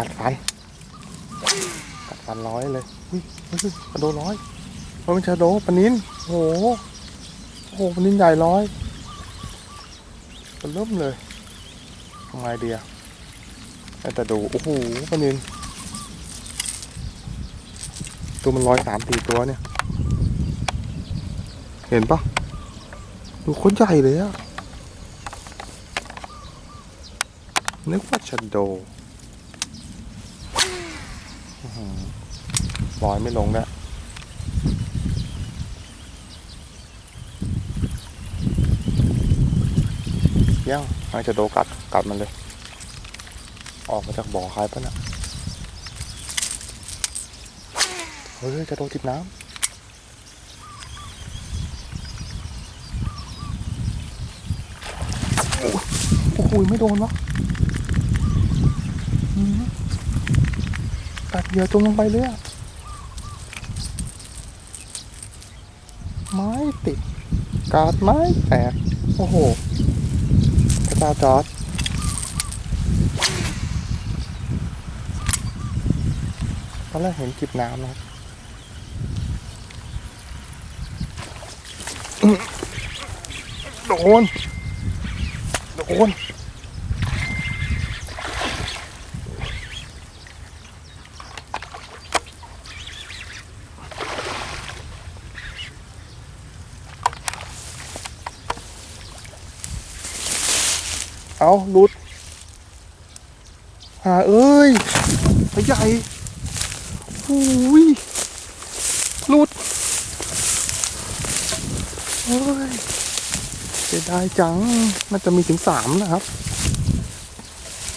กัดฟัน กัดฟันร้อยเลยอุ้ยเฮ้ยกระโดดร้อยมันเป็นชาโดปนินโอ้โหโอ้โหปนินใหญ่ร้อยมันเริ่มเลยทำไงเดียแต่ดูโอ้โหปนินตัวมันร้อยสามสี่ตัวเนี่ย เห็นปะดูคนใหญ่เลยอะนึกว่าชันโดอื้อหือ ลอยไม่ลงแล้วยังให้ชันโดกัดกัดมันเลย ออกมาจากบ่อใครปะน่ะเฮ้ยชันโดจิบน้ำโอ้โหไม่โดนวะอืมตัดเหยื่อจมลงไปเลยอะ ไม้ติด กาดไม้แตก โอ้โห พระเจ้าจอร์ดตอนแรกเห็นจิบน้ำนะครับโดน โดนาหลุดหาเอ้ยใหญ่หูยหลุดเฮ้ยเสียดายจัง น่าจะมีถึงสามนะครับ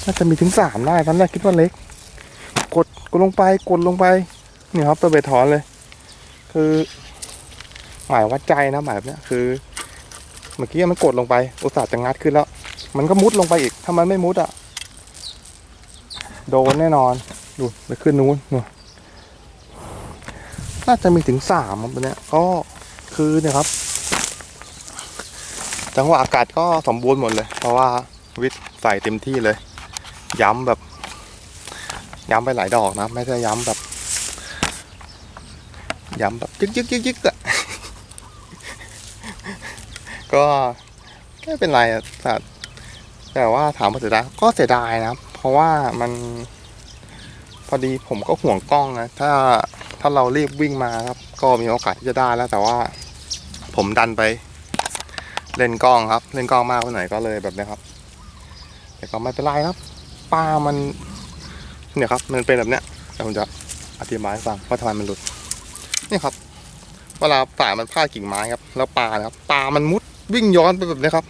น่าจะมีถึงสามได้ตอนแรกคิดว่าเล็ก กดกดลงไปกดลงไป เนี่ยครับตัวเบ็ดถอนเลย คือ หมายวัดใจนะหมายแบบนี้คือ เมื่อกี้มันกดลงไป อุตส่าห์จะงัดขึ้นแล้ว มันก็มุดลงไปอีก ถ้ามันไม่มุดอะ โดนแน่นอน ดูไปขึ้นนู้นนู่นน่าจะมีถึงสามครับตัวเนี้ยก็คือเนี่ยครับ จังหวะอากาศก็สมบูรณ์หมดเลย เพราะว่าวิทย์ใส่เต็มที่เลย ย้ำแบบ ย้ำไปหลายดอกนะ ไม่ใช่ย้ำแบบ ย้ำแบบยึกยึกยึกยึกอะก็ไม่เป็นไรอะ แต่ว่าถามว่าเสียดายก็เสียดายนะครับ เพราะว่ามัน พอดีผมก็ห่วงกล้องนะถ้าถ้าเรารีบวิ่งมาครับ ก็มีโอกาสที่จะได้แล้ว แต่ว่า ผมดันไป เล่นกล้องครับ เล่นกล้องมากไปหน่อยก็เลยแบบนี้ครับ แต่ก็ไม่เป็นไรครับปลามัน เนี่ยครับ มันเป็นแบบเนี้ยเดี๋ยวผมจะอธิบายให้ฟังว่าทำไมมันหลุดนี่ครับ เวลาสายมันพาดกิ่งไม้ครับ แล้วปลาครับปลามันมุดวิ่งย้อนไปแบบนี้ครับ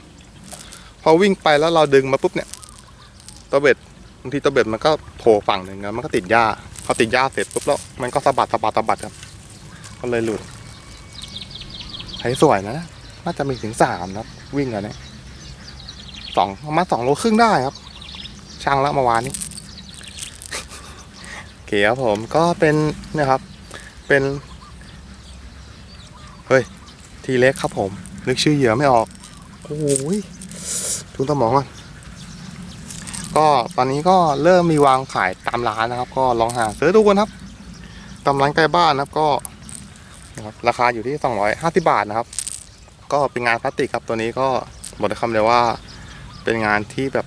พอวิ่งไปแล้วเราดึงมาปุ๊บเนี่ยตัวเบ็ดบางทีตัวเบ็ดมันก็โผล่ฝั่งหนึ่งแล้วมันก็ติดหญ้าพอติดหญ้าเสร็จปุ๊บแล้วมันก็สะบัดสะบัดสะบัดครับก็เลยหลุดใช้สวยนะน่าจะมีถึงสามนะครับ วิ่งกันเนี่ยสองประมาณสองโลครึ่งได้ครับ ช่างแล้วเมื่อวานนี้โอเคครับผมก็เป็นเนะครับ เป็นเฮ้ยทีเล็กครับผม นึกชื่อเหยื่อไม่ออก โอ้ย ทุนสมองก่อนก็ตอนนี้ก็เริ่มมีวางขายตามร้านนะครับ ก็ลองหาซื้อดูกันครับตามร้านใกล้บ้านนะครับก็นะครับราคาอยู่ที่ 250 บาทนะครับ ก็เป็นงานพลาสติกครับตัวนี้ก็บอกได้คำเดียวว่าเป็นงานที่แบบ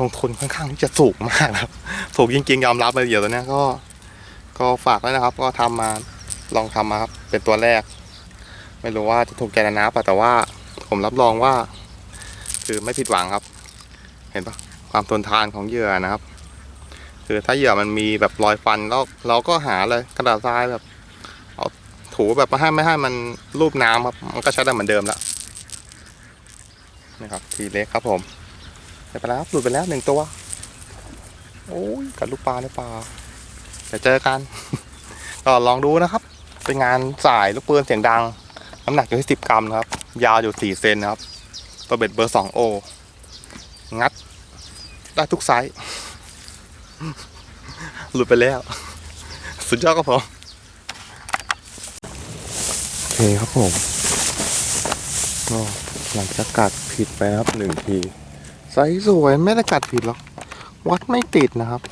ลงทุนค่อนข้างที่จะสูงมากครับสูงจริงๆยอมรับเลยเดี๋ยวตัวนี้ก็ ก็ฝากไว้นะครับ ก็ทำมาลองทำมาครับเป็นตัวแรก ไม่รู้ว่าจะถูกใจนะนะป่ะแต่ว่า ผมรับรองว่า คือไม่ผิดหวังครับ เห็นปะความทนทานของเหยื่อนะครับ คือถ้าเหยื่อมันมีแบบรอยฟันแล้วเราก็หาเลยกระดาษทรายแบบ เอาถูแบบไม่ให้ไม่ให้มันรูปน้ำครับ มันก็ใช้ได้เหมือนเดิมแล้วนี่ครับ ทีเล็กครับผมเดี๋ยวไปแล้วหลุดไปแล้วหนึ่งตัว โอ้ยกัดลูกปลาในป่าเดี๋ยวเจอกัน ก็ลองดูนะครับ เป็นงานสายลูกปืนเสียงดัง น้ำหนักอยู่ที่สิบกรัมนะครับ ยาวอยู่สี่เซนนะครับตัวเบ็ดเบอร์สองโองัด ได้ทุกไซส์หลุดไปแล้ว สุดยอดครับผมโอเคครับผมก็หลังจากกัดผิดไปนะครับหนึ่งทีไซส์สวยไม่ได้กัดผิดหรอกวัดไม่ติดนะครับ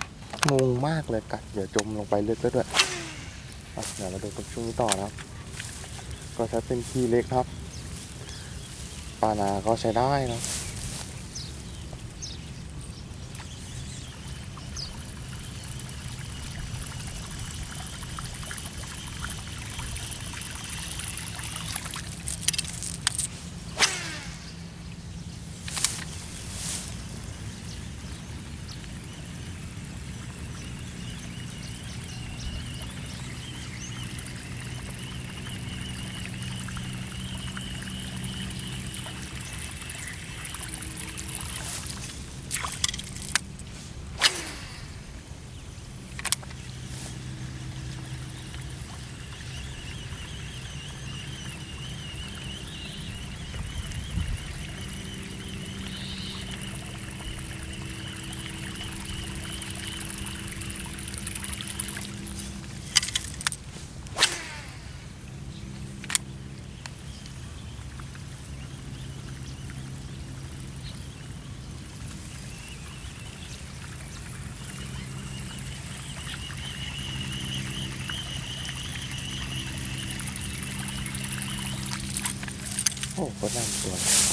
งงมากเลยกัดเดี๋ยวจมลงไปลึกแล้วด้วยอะเดี๋ยวมาดูตรงช่วงนี้ต่อนะครับ ก็ใช้เป็นที่เล็กครับปลานาก็ใช้ได้นะ โอ้ก็น่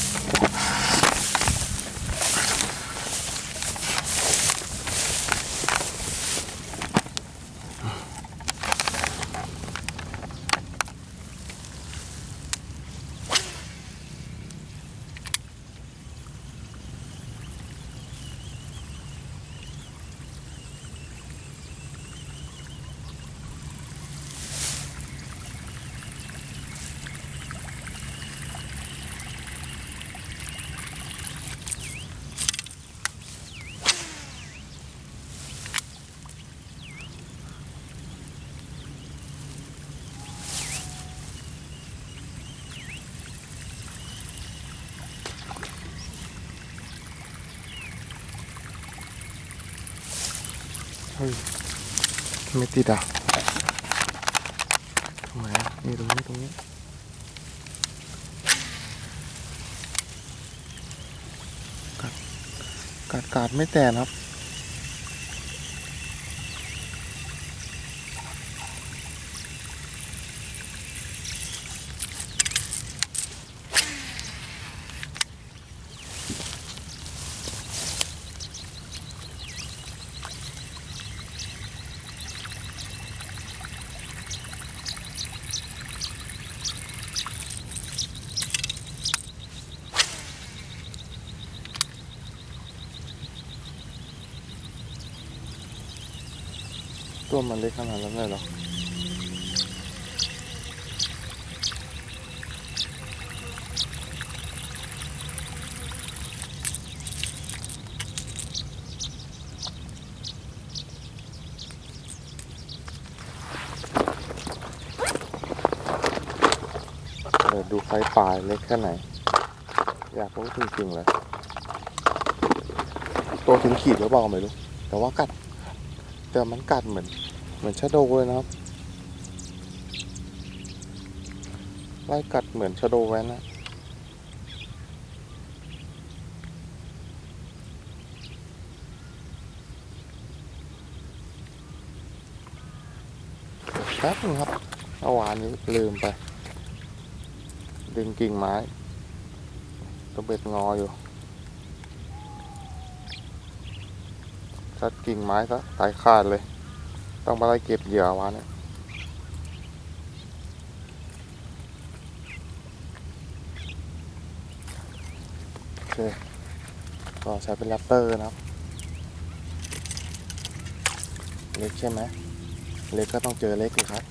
ฮ้ยไม่ติดอะทำไมอะนี่ตรงนี้ตรงนี้กัดกัดกัดไม่แตกครับ ตัวมันเล็กขนาดนั้นเลยเหรอเดี๋ยวดูไฟปลายเล็กแค่ไหน อยากรู้จริงๆเลย ตัวถึงขีดหรือเปล่าไม่รู้ แต่ว่ากัด แต่มันกัดเหมือนเหมือนชะโดเลยนะครับ ไล่กัดเหมือนชะโดแว้นนะแป๊บนึงครับเมื่อวานนี้ลืมไป ดึงกิ่งไม้ตัวเบ็ดงออยู่ัดกิ่งไม้ซะตายขาดเลย ต้องมาไล่เก็บเหยื่อวานเนี่ยโอเคก็ใช้เป็นแรปเตอร์นะครับเล็กใช่ไหม เล็กก็ต้องเจอเล็กอยู่ครับ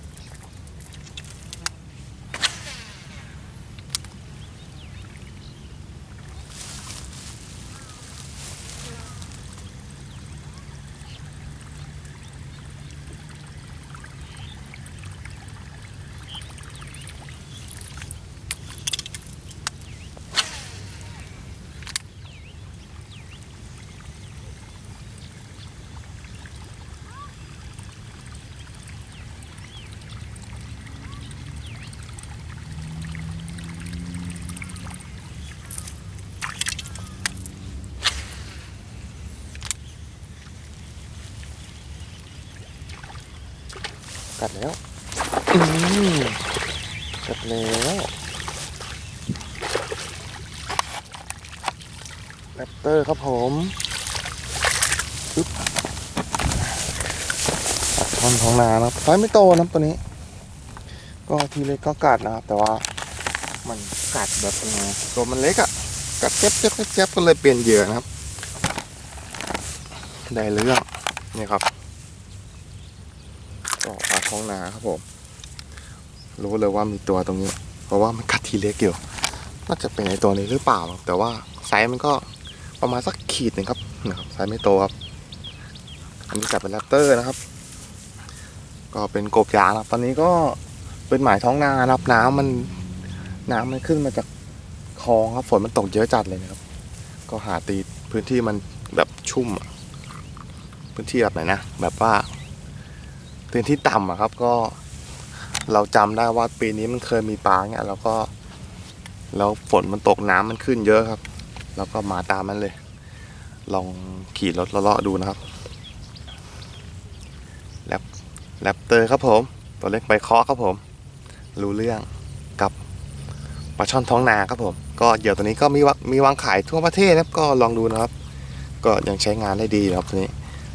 กัดแล้วอืมกัดแล้วแรปเตอร์ครับผมปึ๊บตัดท่อนท้องนานะครับไซส์ไม่โตนะครับตัวนี้ ก็ทีเล็กก็กัดนะครับ แต่ว่ามันกัดแบบยังไงตัวมันเล็กอะกัดเจ็บเจ็บเจ็บเจ็บก็เลยเปลี่ยนเหยื่อนะครับ ได้เรื่องนี่ครับก็ปลา ท้องนาครับผม รู้เลยว่ามีตัวตรงนี้ เพราะว่ามันกัดทีเล็กอยู่น่าจะเป็นไอตัวนี้หรือเปล่า แต่ว่าไซส์มันก็ประมาณสักขีดหนึ่งครับนะครับไซส์ไม่โตครับ อันนี้กัดเป็นแรปเตอร์นะครับ ก็เป็นกบยางครับ ตอนนี้ก็เป็นหมายท้องนานะครับน้ำมันน้ำมันขึ้นมาจากคลองครับฝนมันตกเยอะจัดเลยนะครับ ก็หาตีพื้นที่มันแบบชุ่ม พื้นที่แบบไหนนะแบบว่า พื้นที่ต่ำอะครับก็เราจำได้ว่าปีนี้มันเคยมีปลาเนี่ยแล้วก็แล้วฝนมันตกน้ำมันขึ้นเยอะครับ แล้วก็มาตามมันเลย ลองขี่รถเลาะดูนะครับแรปแรปเตอร์ครับผม ตัวเล็กใบเคาะครับผม รู้เรื่องกับปลาช่อนท้องนาครับผม ก็เหยื่อตัวนี้ก็มีมีวางขายทั่วประเทศนะครับก็ลองดูนะครับ ก็ยังใช้งานได้ดีนะครับตัวนี้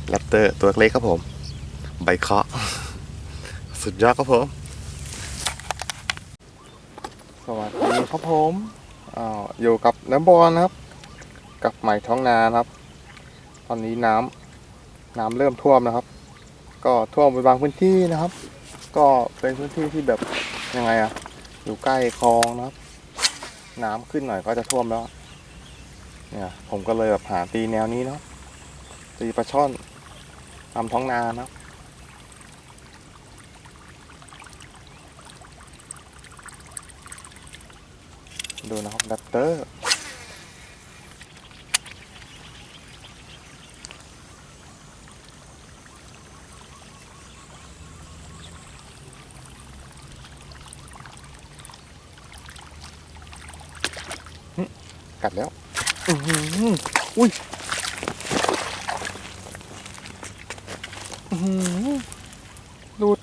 แรปเตอร์ตัวเล็กครับผม ใบเคาะ สุดยอดครับผม สวัสดีครับผมออยู่กับน้ำบอลนะครับ กับไหม่ท้องนานครับ ตอนนี้น้ำน้ำเริ่มท่วมนะครับ ก็ท่วมไปบางพื้นที่นะครับ ก็เป็นพื้นที่ที่แบบยังไงอะอยู่ใกล้คลองนะครับ น้ำขึ้นหน่อยก็จะท่วมแล้วเนี่ยผมก็เลยแบบหาตีแนวนี้เนาะตีปลาช่อนตามท้องนานะครับ ดูนะครับแรปเตอร์กัดแล้วอืมอุ้ยอื้อหือหลุด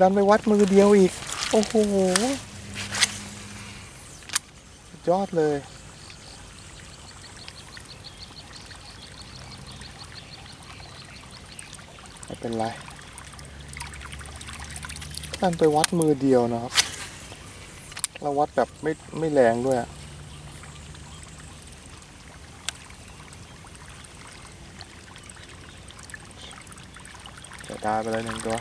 ดันไปวัดมือเดียวอีก โอ้โห ยอดเลย ไม่เป็นไรดันไปวัดมือเดียวนะครับ เราวัดแบบไม่ไม่แรงด้วยอะเสียดายไปเลยหนึ่งตัว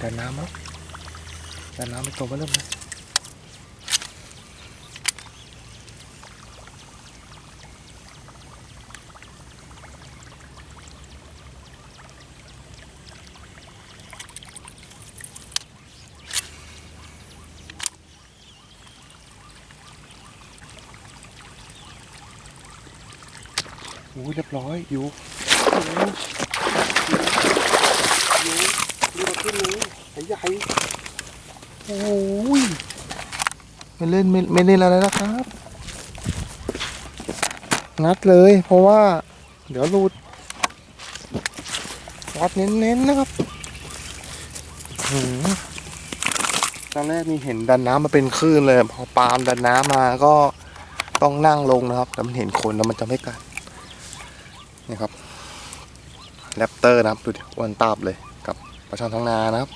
เป็นดันน้ำแล้วดันน้ำเป็นตัวมาเริ่มเลยโอ้ยเรียบร้อยอยู่โอ้ยอยู่อยู่รีบมาขึ้นเลยไอ้ ใหญ่โอ้ยไม่เล่นไม่ไม่เล่นอะไรแล้วครับ งัดเลย เพราะว่า เดี๋ยวรูดวัดเน้นๆนะครับหืมตอนแรกมีเห็นดันน้ำมาเป็นคลื่นเลย พอปาล์มดันน้ำมาก็ต้องนั่งลงนะครับแต่มันเห็นคนแล้วมันจะไม่กัดนี่ครับแรปเตอร์นะครับดูดิอ้วนตาบเลยกับปลาช่อนท้องนานะครับ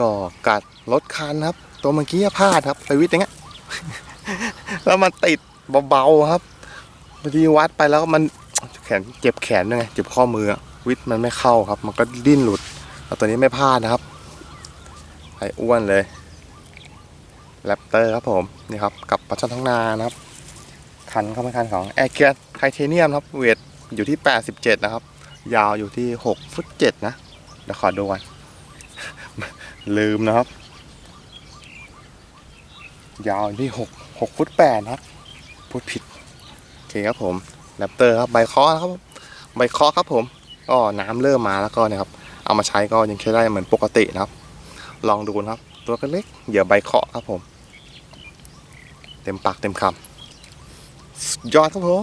ก็กัดรถคันครับ ตัวเมื่อกี้พลาดครับไปวิทย์อย่างเงี้ย แล้วมันติดเบาๆครับพอดีวัดไปแล้วมันแขนเจ็บแขนด้วยไงเจ็บข้อมือวิทย์มันไม่เข้าครับ มันก็ดิ้นหลุดแล้วตัวนี้ไม่พลาดนะครับไออ้วนเลยแรปเตอร์ครับผมนี่ครับกับปลาช่อนท้องนานะครับ คันเข้าเป็นคันของแอร์เกียไทเทเนียมครับ เวทอยู่ที่ 87 นะครับ ยาวอยู่ที่ 6 ฟุต7นะเดี๋ยวขอดูกัน ลืมนะครับ ยาวอยู่ที่6 6ฟุต8นะครับ พูดผิด โอเคครับผมแรปเตอร์ครับใบเคอนะครับ ใบเคอครับผมก็น้ำเริ่มมาแล้วก็เนี่ยครับ เอามาใช้ก็ยังใช้ได้เหมือนปกตินะครับ ลองดูนะครับ ตัวก็เล็กเหยื่อใบเคาะครับผม เต็มปากเต็มคำยอดครับผม